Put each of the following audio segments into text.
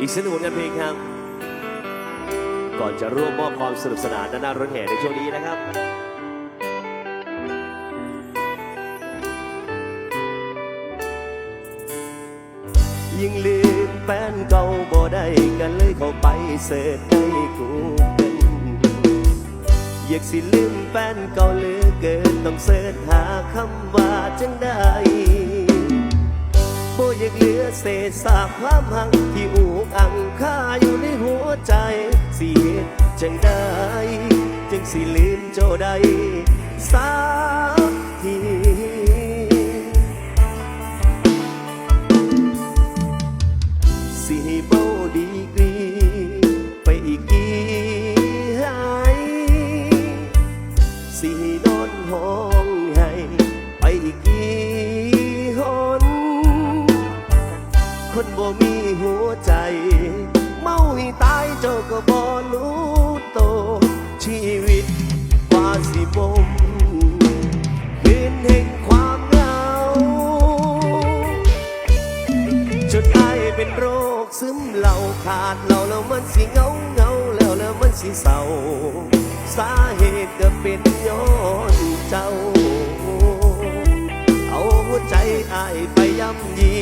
อีกสักหนึ่งผลงานเพลงครับ ก่อนจะร่วมมอบความสนุกสนานด้านหน้ารถแห่ในช่วงนี้นะครับยิ่งลืมแฟนเก่าบ่ได้กันเลยเข้าไปเสิร์ชในกูเกิลอยากสิลืมแฟนเก่าเหลือเกินต้องเสิร์ชหาคำว่าจังได้ บ่อยากเหลือเศษสากความหัง ที่อูกอังค่าอยู่ในหัวใจสิเหตุจังได้ จึงสิลืมเจ้าใดสา สิเงาเงาแล้วแล้วมันสิเศร้า สาเหตุก็เป็นย้อนเจ้า เอาหัวใจอายไปย่ำยี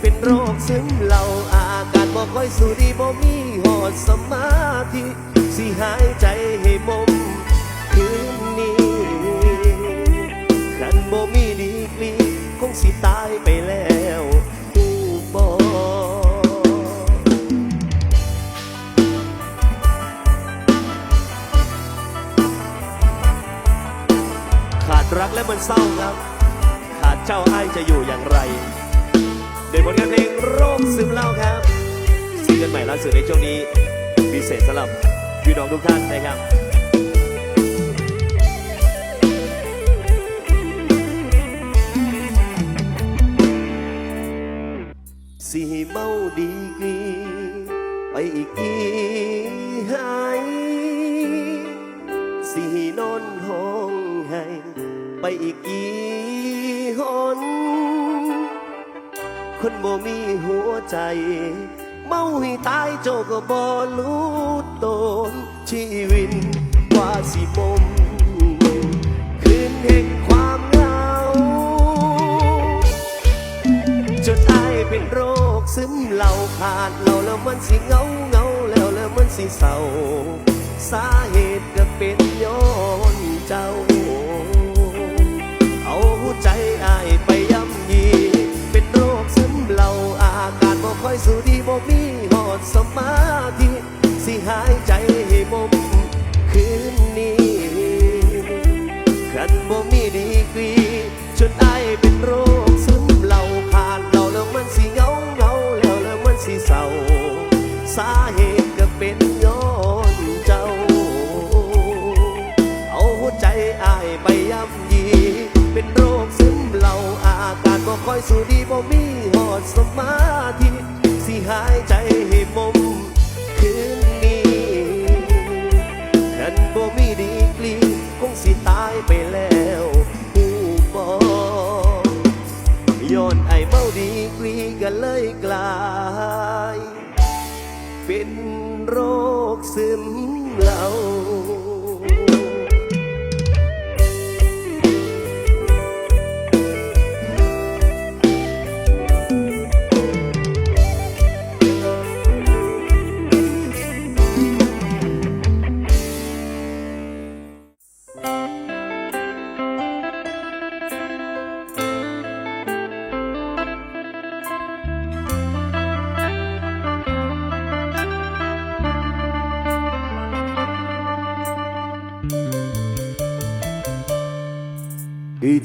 เป็นโรคซึมเหล่าอาการบ่ค่อยสู้ดีบ่มีหอดสมาธิสิหายใจให้มมคืนนี้ขันบ่มีดีกรีคงสิตายไปแล้ว และมันเศร้าครับ ขาดเจ้าอ้ายจะอยู่อย่างไรโดยผลงานเพลงโรคซึมเหล่าครับซิงเกิลใหม่ล่าสุดในช่วงนี้พิเศษสำหรับพี่น้องทุกท่านนะครับสิให้เมาดีกรีไปอีกกี่ บ่มีหัวใจ เมาให้ตายโจก็บ่รู้ตนชีวิตกว่าสิมมคืนแห่งความเหงาจนอายเป็นโรคซึมเหล่าขาดเหล่าแล้วมันสิเหงาเหงาแล้วแล้วมันสิเศร้า สาเหตุก็เป็นย้อนเจ้า สมาธิสิหายใจให้มมคืนนี้ขันบ่มีดีกรีจนอายเป็นโรคซึมเหล่าขาดเหล่าแล้วมันสิเงาเงาแล้วแล้วมันสิเศร้าสาเหตุก็เป็นย้อนเจ้า เอาหัวใจอายไปย่ำยี เป็นโรคซึมเหล่าอาการบ่ค่อยสู้ดีบ่มีหอดสมาธิสิหายใจ โรคซึม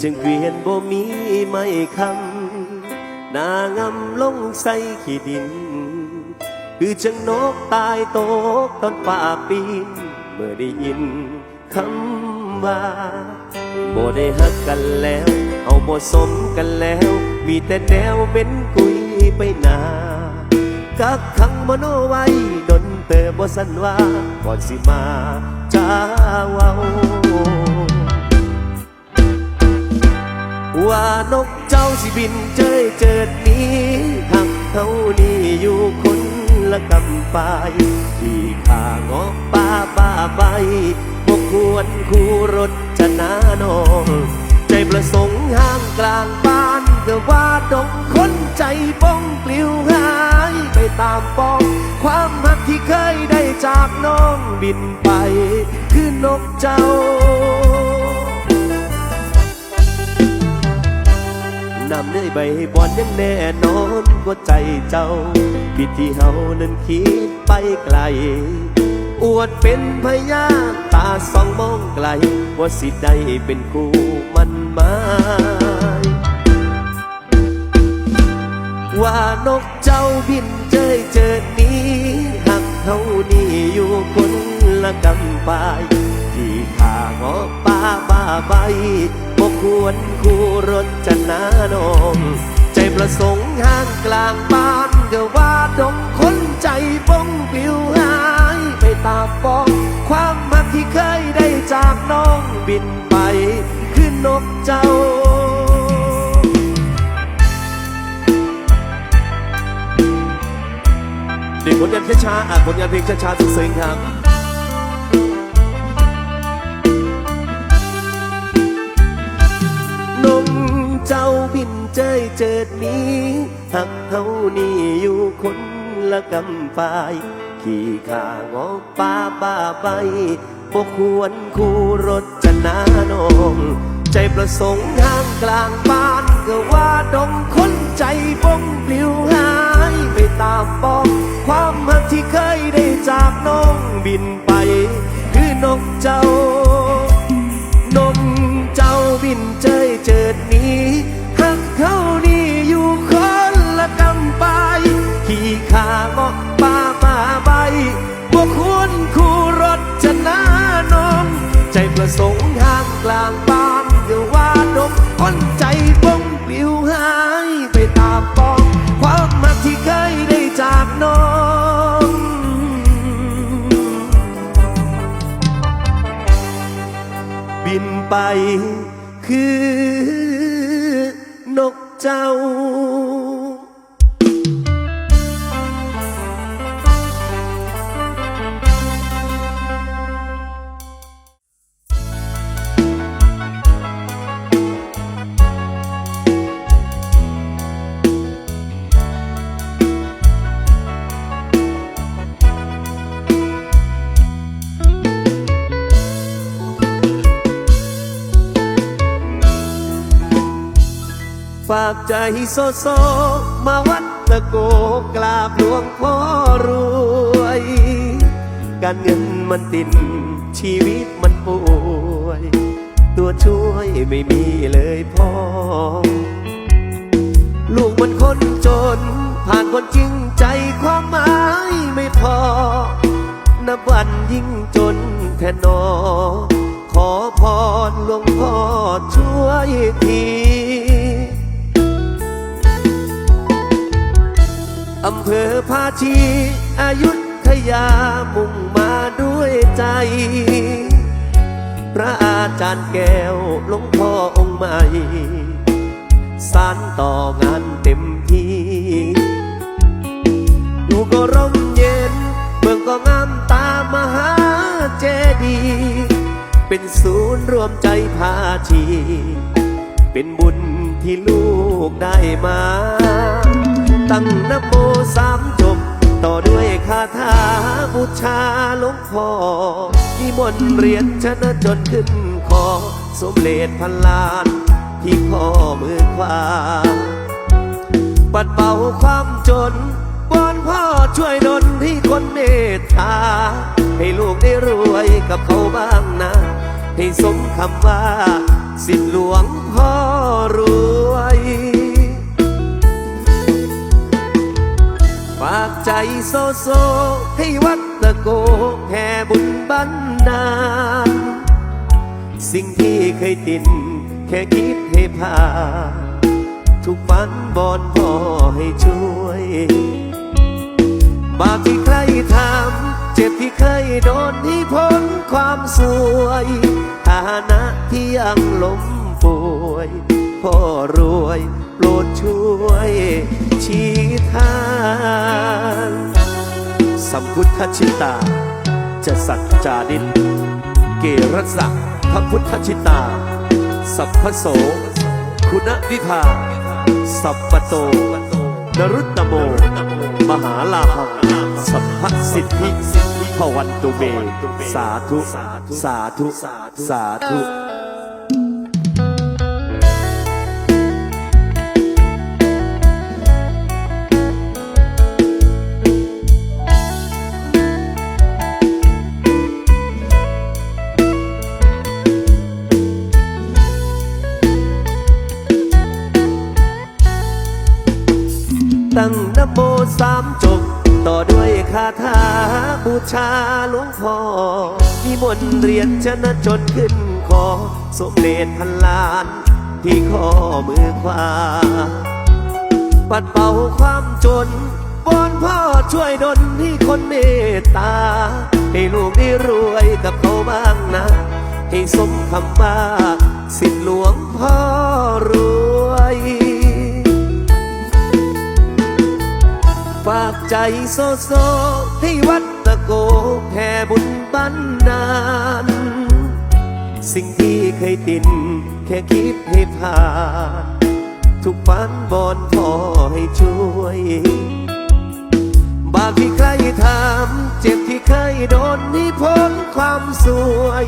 จังเกวียนบ่มีไม้คำนางำลงใส่ขี้ดิน คือจังนกตายตกตอนป่าปีน เมื่อได้ยินคำว่าบ่ได้ฮักกันแล้ว เอาบ่สมกันแล้ว มีแต่แนวเป็นกุยไปนากักขังมโนไว้ดนเตอบ่สันว่าก่อนสิมาจ้าเว้า ว่านกเจ้าสิบินเจยเจิดหนี้หักเท่านี้อยู่คนละกำปายที่ข้างอกป้าป้าใบบกควรคู่รถจะนาโนองใจประสงค์ห้างกลางบ้านก็ว่าดงคนใจบ้องปลิวหายไปตามปอง ความหักที่เคยได้จากน้องบินไป คือนกเจ้า นำเนื่อยใบบอนยังแน่นอนว่าใจเจ้าผิดที่เฮานั้นคิดไปไกล อวดเป็นพยาตาสองมองไกล ว่าสิได้เป็นคู่มันมาว่านกเจ้าบินเจยเจิดหนี้หักเฮานี่อยู่คนละกำปายที่ข้างอป้าบ้าใบบกควร คู่รถจะนาโนองใจประสงค์ห้างกลางบ้านก็ว่าดงคนใจบ้องปลิวหายไปตามปอง ความมักที่เคยได้จากน้องบินไปคือนนกเจ้าเด็กผลงานช้าๆอะผลงานเพลงช้าๆซึ้งๆครับ เจ้าบินเจยเจิดนี้หักเฮานี่อยู่คนละกำปาย ขี่ขางอกป้าบ้าใบบกควรคู่รถจะนานองใจประสงค์ห้างกลางบ้านก็ว่าดงคนใจบ้งปลิวหายไปตามปองความหักที่เคยได้จากน้องบินไป คือนกเจ้านมเจ้าบินเจยเจิด นี้หักเขานี่อยู่คนละกำปายขี่ขางอกป้ามาใบบกควรคู่รถจะนาน้อง ใจประสงค์ทางกลางบ้านก็ว่าดมคนใจบงปลิวหายไปตามปอง ความมักที่เคยได้จากน้องบินไปคือ น โซโซ มาวัดตะโกกราบหลวงพ่อรวย การเงินมันตินชีวิตมันป่วย ตัวช่วยไม่มีเลยพ่อ ลูกมันคนจน ผ่านคนจริงใจความหมายไม่พอ นับวันยิ่งจนแทนนอ ขอพรหลวงพ่อช่วยที อำเภอภาชีอายุทยามุ่งมาด้วยใจ พระอาจารย์แก้วหลวงพ่อองค์ใหม่ สานต่องานเต็มที่ดูก็ร่มเย็นเมืองก็งามตามมหาเจดีย์เป็นศูนย์รวมใจพาชี เป็นบุญที่ลูกได้มา ตั้งนโมสามจบ ต่อด้วยคาถาบูชาหลวงพ่อที่มนต์เรียนชนะจนขึ้นคอสมเลดพันล้านที่ข้อมือขวาปัดเป่าความจนวอนพ่อช่วยดลที่คนเมตตาให้ลูกได้รวยกับเขาบ้างนะ ให้สมคำว่า สิทธิหลวงพ่อรวย ฝากใจโซโซ ให้วัดตะโกแผ่บุญบันดาลสิ่งที่เคยตินแค่คิดให้ผ่านทุกฝันบอนพ่อให้ช่วย บาปที่ใครทำเจ็บที่เคยโดนที่พ้นความสวยฐานะที่ยังล้มป่วย พ่อรวย ปรดช่วยชี้ทางสัมพุทธชิตา จะสัจจาดิน เกรสักพระพุทธชิตา สัพพโส คุณวิภา สัพปโต นรุตตโม มหาลาภังสัพพสิทธิพวันตุเม สาธุ สาธุ สาธุ ชาหลวงพ่อมีมนเรียนชนะจนขึ้นคอสมเด็จพันล้านที่ข้อมือขวา ปัดเป่าความจนวอนพ่อช่วยดลให้คนเมตตา ให้ลูกได้รวยกับเขาบ้างนะ ให้สมคำว่าสิทธิหลวงพ่อรวยฝากใจโซโซให้วัด บุญบันดาล สิ่งที่เคยตินแค่คิดให้ผ่าน ทุกฝันบอนพ่อให้ช่วย บาปที่ใครทำเจ็บที่เคยโดนนี่พ้นความสวย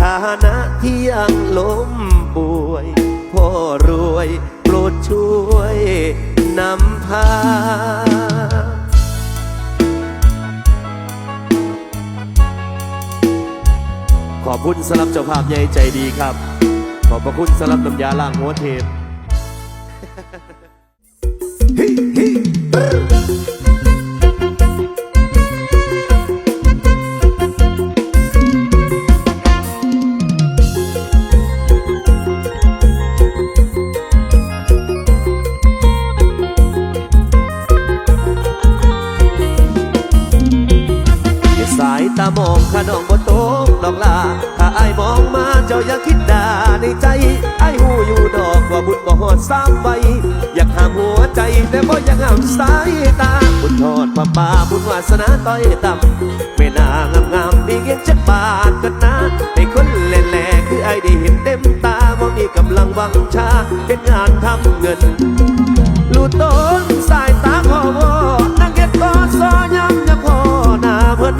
ฐานะที่ยังล้มป่วยพ่อรวยโปรดช่วยนำพา ขอบคุณสำหรับเจ้าภาพใหญ่ใจดีครับ ขอบพระคุณสำหรับน้ำยาล้างหัวเทป สามใบอยากห้ามหัวใจแต่บ่อยากห้ามสายตาบุญทอดป่าป่าบุญวาสนาต้อยต่ำไม่นางามงามมีเงินจักบาทกันนะให้คนแหล่ๆคือไอ้ได้เห็นเต็มตาบ่มีกำลังวังชาเป็นงานทำเงินลูดต้นสายตาพ่อวอนังเก็ตก็ซอยำจะพ่อหน้าเพิ่น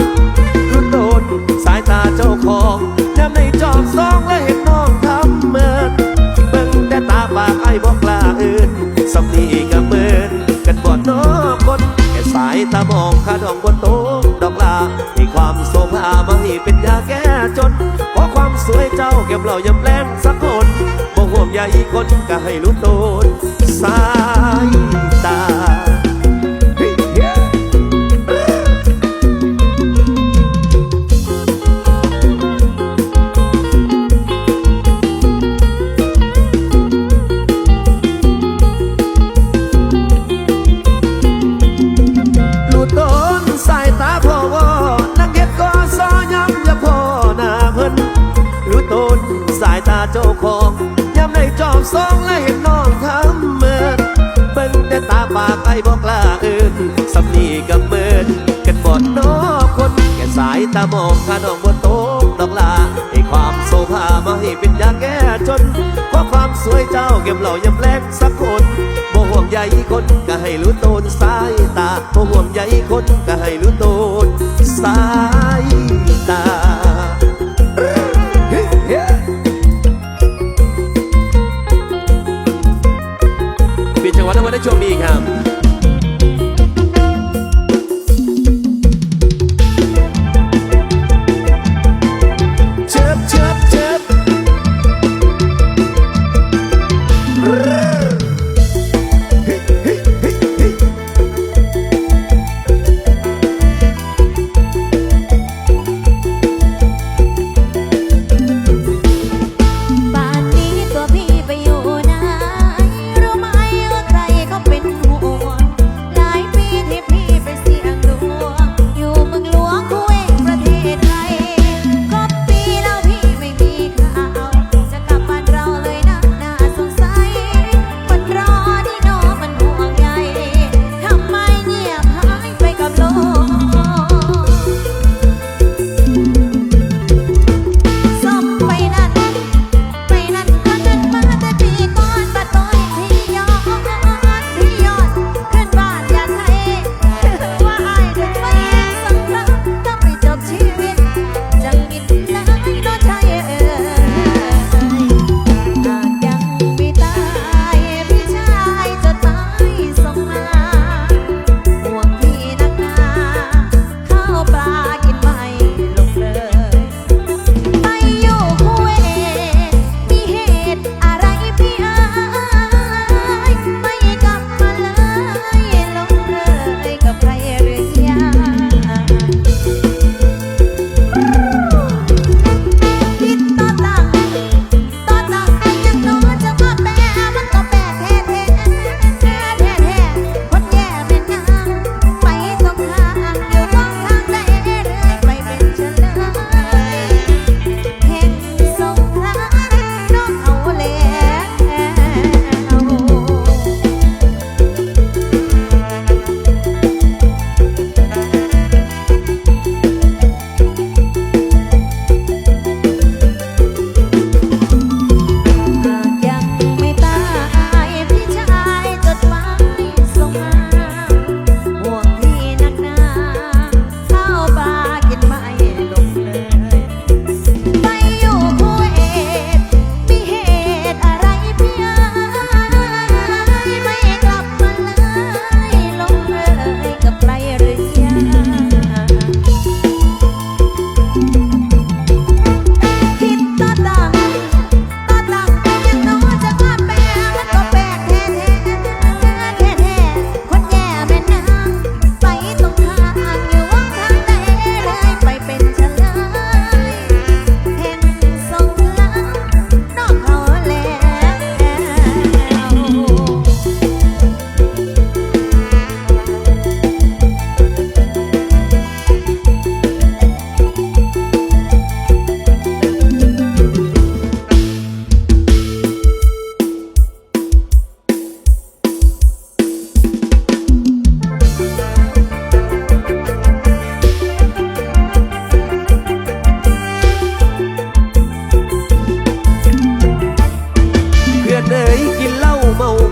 ลูดต้นสายตาเจ้าของยามในจอบซองและเห็นน้องทำเหมือน แต่ากไอ้บอกลาอื่นสำนีก็เมือนกันบ่นอคนแค่สายตามองข้าดองบนโต๊ะดอกลาให้ความโศกอามาให้เป็นยาแก้จนเพราะความสวยเจ้าเก็บเรายำแรงสักคนบ่ห่วงใยคนก็ให้รู้ตนสาย มองข้าน้องบนโต๊ะดอกลาให้ความโซภามาให้เป็นยาแก้จนเพราะความสวยเจ้าเก็บเหล่ายำแลกสักคนบ่ห่วงใยคนก็ให้รู้ตนสายตาบ่ห่วงใยคนก็ให้รู้ตนสายตาปิดจังหวัดทั้งวันในช่วงนี้ครับ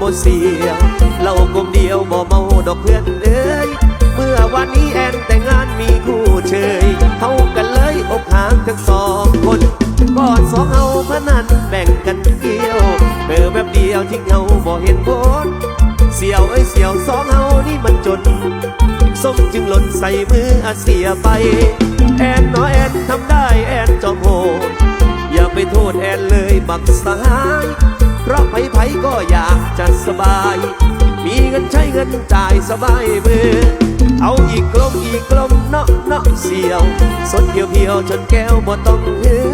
บ่เสียเรากลมเดียวบ่เมาดอกเพื่อนเอ้ยเมื่อวันนี้แอนแต่งงานมีคู่เชยเขากันเลยอกหางทั้งสองคนกอดสองเอาพนันแบ่งกันเกี่ยวเบอแบบเดียวทิ้งเอาบ่เห็นผลเสียวเอ้เสียวสองเอานี่มันจนส้มจึงหล่นใส่มืออาเสียไป แอนน้อแอนทำได้แอนจอมโหดอย่าไปโทษแอนเลยบักสาย เพราะไผๆก็อยากจะสบาย มีเงินใช้เงินจ่ายสบายมือเอาอีกกลมอีกกลมเนาะเนาะเสียวสดเพียวเพียวจนแก้วบ่ต้องหือ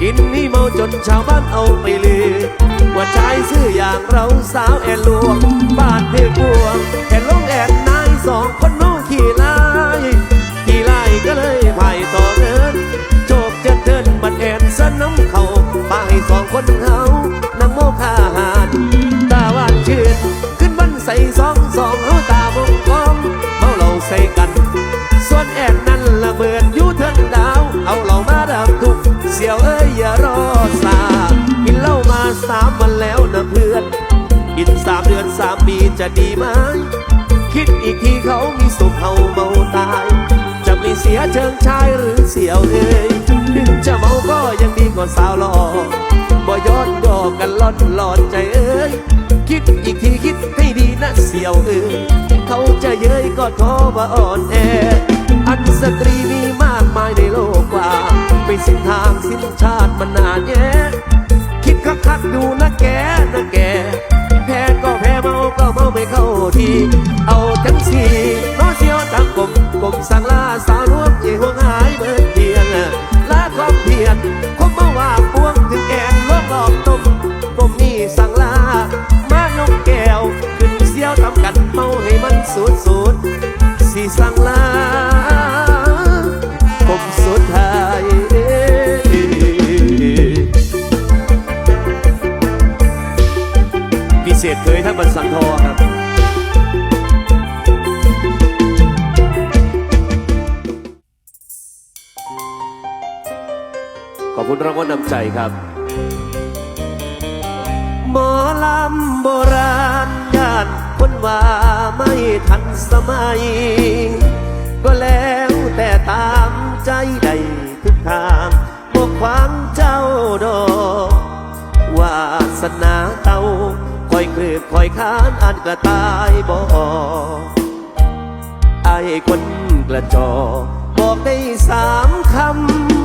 กินนี่เมาจนชาวบ้านเอาไปลือว่าชายซื่ออย่างเราสาวแอนลวงบ้านเพียกวงแอนลงแอนนายสองคนน้องขี่ไล่ขี่ไล่ก็เลยไผ่ต่อเงินโจกจะเดินบัดแอนสน้ำเขาไปสองคนเฮา ปีจะดีไหมคิดอีกทีเขามีสุขเขาเมาตาย จะไม่เสียเชิงชายหรือเสียวเอ้ยถึงจะเมาก็ยังดีกว่าสาวหล่อบ่ย้อนก็กันล่อนหลอนใจเอ้ยคิดอีกทีคิดให้ดีนะเสียวเอ้ยเขาจะเย้ยก็ทอว่าอ่อนแอ อันสตรีมีมากมายในโลกกว่า ไปสิ้นทางสิ้นชาติมันานแย่คิดคักๆดูนะแกนะแก เมาก็เมาไม่เข้าทีเอาจังสีน้อเสียวตามกบกบสังลาสาวรวมเจีห่วง ขอบคุณรานำใจครับ หมอลำโบราณญาติคนว่าไม่ทันสมัย ก็แล้วแต่ตามใจใดทุกทางบอกขวางเจ้าดอกวาสนาเต้าคอยคืบคอยค้านอ่านกระตายบอกไอ้คนกระจอกบอกได้สามคำ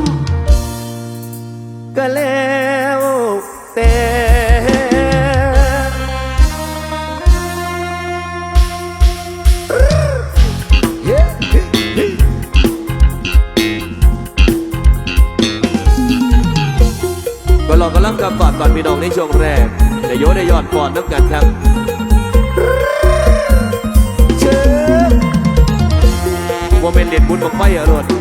ก็แล้วแต่ก็ลองกำลังกับฝากก่อนพี่น้องในช่วงแรกแต่โยได้ยอดปอดน้ำกันครับเชิญว่าเป็นเด็ดบุญบังไฟอรดโ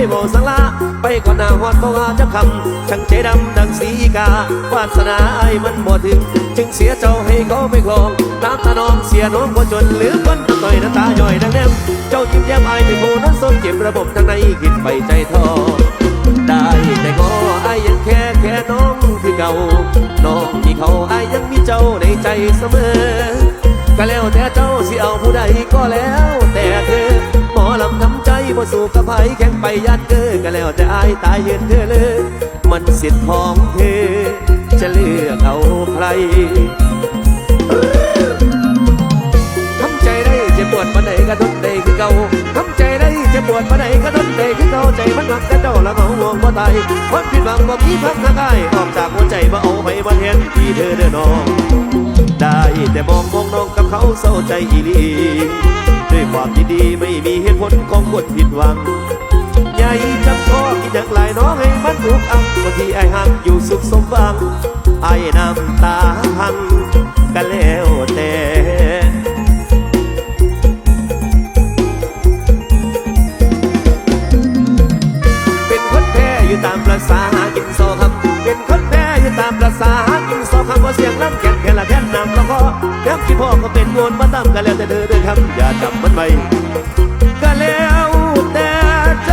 ไม่เย่ยบ่เคยบอกสังลาไปก่อนหน้าหอดบ่ว่าจะคำช่างใจดำดังสีกาวาสนาไอ้มันบ่ถึง จึงเสียเจ้าให้เขาไม่คลองน้ำตาน้องเสียน้องบ่จนเหลือคนต่อยน้ำตาย่อยดังแนมเจ้ายิ้มแย้มไอ้เป็นโบนั้นสมเจ็บระบบทางในคิดไปใจทอได้แต่ก็ไอ้ยังแค่แค่น้องคือเก่าน้องที่เขาไอ้ายยังมีเจ้าในใจเสมอก็แล้วแต่เจ้าสิเอาผู้ใดก็แล้วแต่เธอ บ่สู้กับไผแข่งไปยัดเกอก็แล้วแต่อายตายเห็นเธอเลย มันสิทธิ์ของเธอ จะเลือกเอาใครทำใจได้จ็บปวดปานใดก็ทนได้คือเก่าทำใจได้จ็บปวดปานใดก็ทนได้คือเก่าใจมันหักกันเจ้าแล้วก็ห่วงบ่ตายความผิดหวังบ่มีพักหักายออกจากหัวใจบ่เอาไปบ่เห็นที่เธอเด้อน้องได้แต่มองมองน้องกับเขาเศร้าใจอีหลี ด้วยความที่ดีไม่มีเหตุผลของคนผิดหวังใหญ่จับคอกินอย่างไรน้องให้มันถูกอังบางทีไอ้หักอยู่สุขสมหวังไอ้น้ำตาหังกันแล้วแต่ ที่พ่อก็เป็นโยนมาตั้มกันแล้วแต่เธอเดินทำอย่าจับมันไปก็แล้วแต่ใจ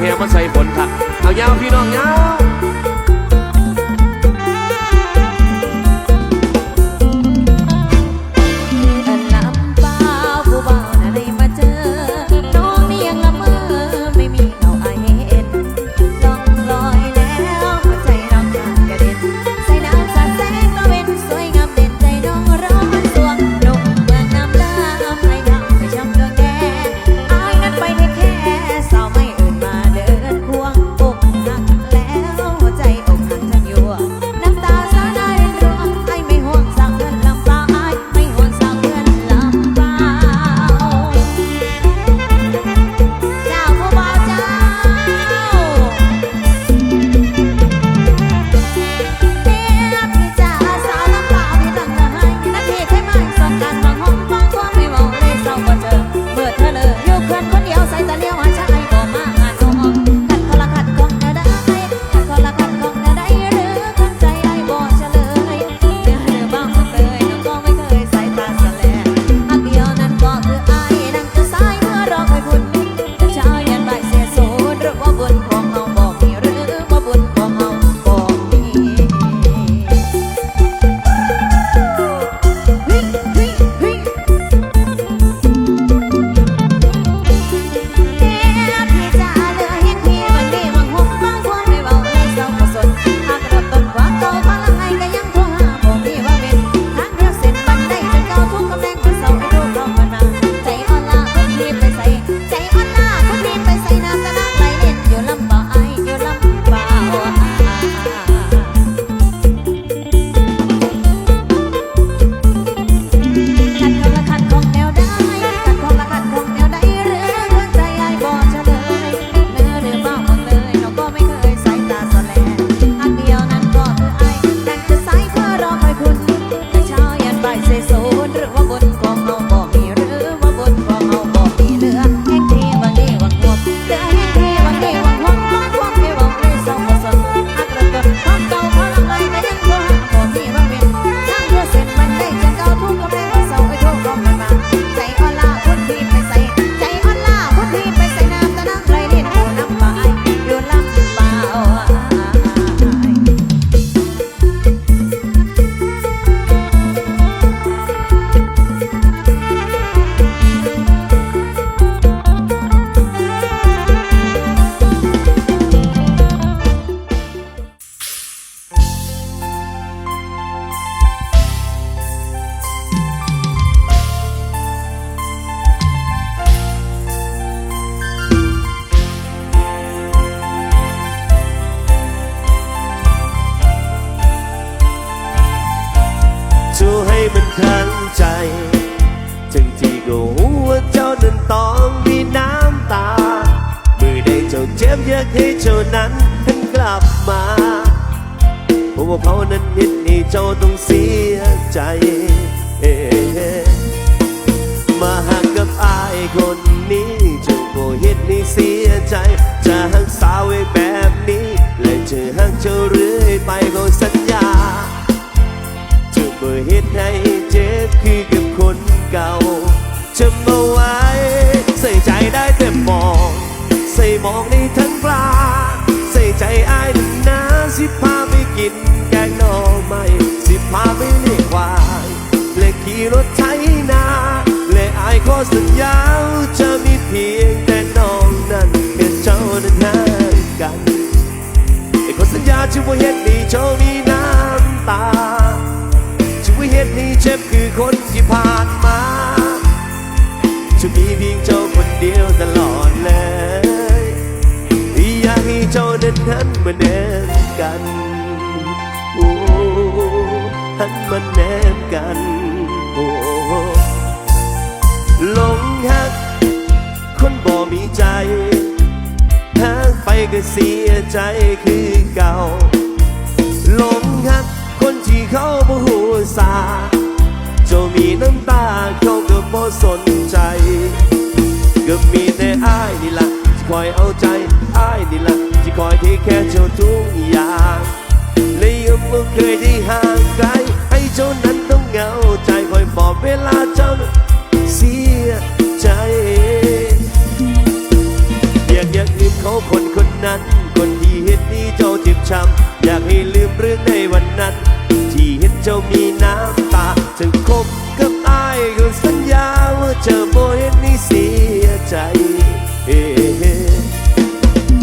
แห่มาใส่ฝนค่ะเอายาวพี่น้องยาว สัญญาจะมีเพียงแต่น้องนั้นเป็นเจ้านั้นหากันไอ้คนสัญญาชื่อว่าเฮ็ดนี่เจ้ามีน้ำตาชื่อว่าเฮ็ดนี่เจ็บคือคนที่ผ่านมาจะมีเพียงเจ้าคนเดียวตลอดเลยอยากให้เจ้านั้นหันมาแนมกันโอ้หันมาแน ไปก็เสียใจคือเก่าหลงหักคนที่เขาบ่หูสาเจ้ามีน้ำตาเขาก็บ่สนใจก็มีแต่อ้ายนี่ละที่คอยเอาใจอ้ายนี่ละที่คอยที่แค่เจ้าทุกอย่างและยังไม่เคยได้ห่างไกล ให้เจ้านั้นต้องเหงาใจคอยบอกเวลาเจ้า ช้ำอยากให้ลืมเรื่องในวันนั้น ที่เห็นเจ้ามีน้ำตาจะคบกับอายก็สัญญาว่าจะบ่เห็นนี่เสียใจเอ้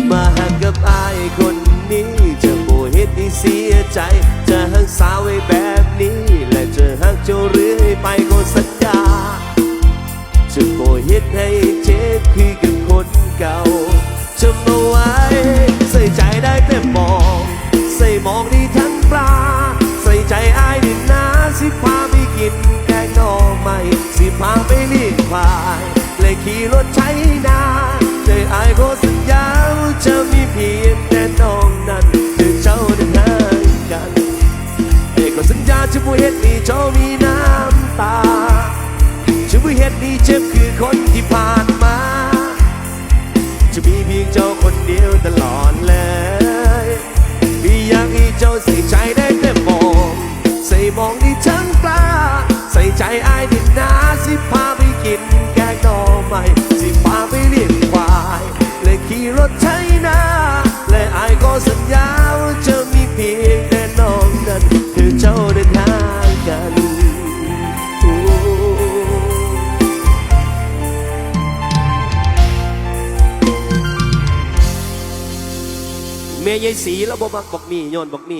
มาหักกับอายคนนี้จะบ่เห็นนี่เสียใจ ใหม่ สิพาไปเลี้ยงควายเลยขี่รถใช้นาใจอายขอสัญญาว่าจะมีเพียงแต่น้องนั้นคือเจ้าได้ห่างกันเอกก็สัญญาจะบ่เฮ็ดให้เจ้ามีน้ำตาจะบ่เฮ็ดให้เจ็บคือคนที่ผ่านมา จะมีเพียงเจ้าคนเดียวตลอดเลยพี่อยากให้เจ้าใส่ใจได้ สีแล้วบ่มักบอกมีโยนบอกมี